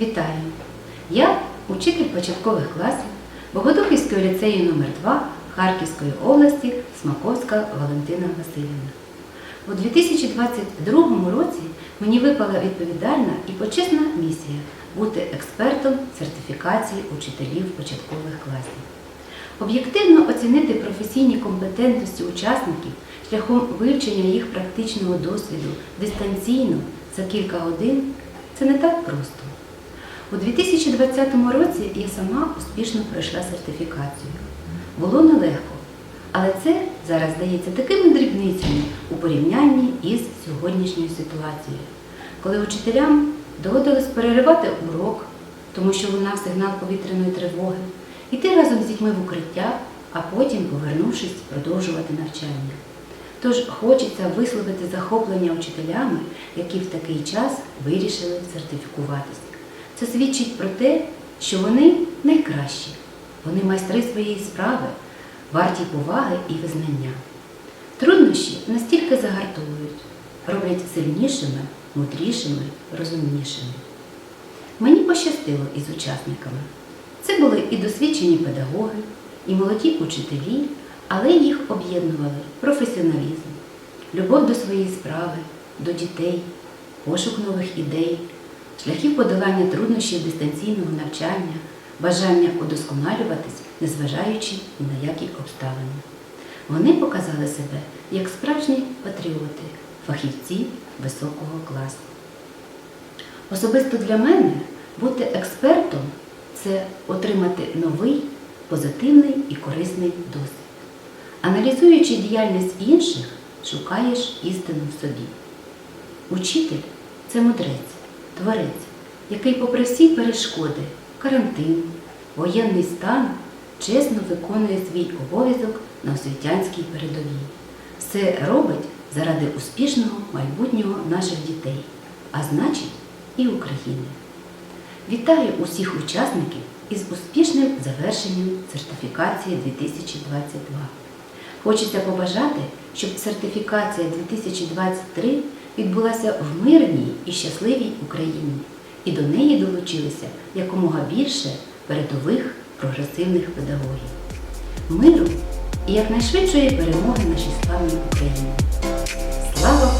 Вітаю! Я учитель початкових класів Богодухівського ліцею номер 2 Харківської області Смаковська Валентина Васильівна. У 2022 році мені випала відповідальна і почесна місія бути експертом сертифікації учителів початкових класів. Об'єктивно оцінити професійні компетентності учасників шляхом вивчення їх практичного досвіду дистанційно за кілька годин це не так просто. У 2020 році я сама успішно пройшла сертифікацію. Було нелегко, але це зараз здається такими дрібницями у порівнянні із сьогоднішньою ситуацією, коли учителям доводилось переривати урок, тому що лунав сигнал повітряної тривоги, йти разом з дітьми в укриття, а потім, повернувшись, продовжувати навчання. Тож хочеться висловити захоплення учителями, які в такий час вирішили сертифікуватися. Це свідчить про те, що вони найкращі, вони майстри своєї справи, варті поваги і визнання. Труднощі настільки загартовують, роблять сильнішими, мудрішими, розумнішими. Мені пощастило із учасниками. Це були і досвідчені педагоги, і молоді учителі, але їх об'єднували професіоналізм, любов до своєї справи, до дітей, пошук нових ідей, шляхів подолання труднощів дистанційного навчання, бажання удосконалюватись, незважаючи ні на які обставини. Вони показали себе як справжні патріоти, фахівці високого класу. Особисто для мене бути експертом це отримати новий, позитивний і корисний досвід. Аналізуючи діяльність інших, шукаєш істину в собі. Учитель це мудрець, творець, який, попри всі перешкоди, карантин, воєнний стан, чесно виконує свій обов'язок на освітянській передовій. Все робить заради успішного майбутнього наших дітей, а значить і України. Вітаю усіх учасників із успішним завершенням сертифікації 2022. Хочеться побажати, щоб сертифікація 2023 відбулася в мирній і щасливій Україні, і до неї долучилися якомога більше передових прогресивних педагогів. Миру і якнайшвидшої перемоги нашій славній Україні. Слава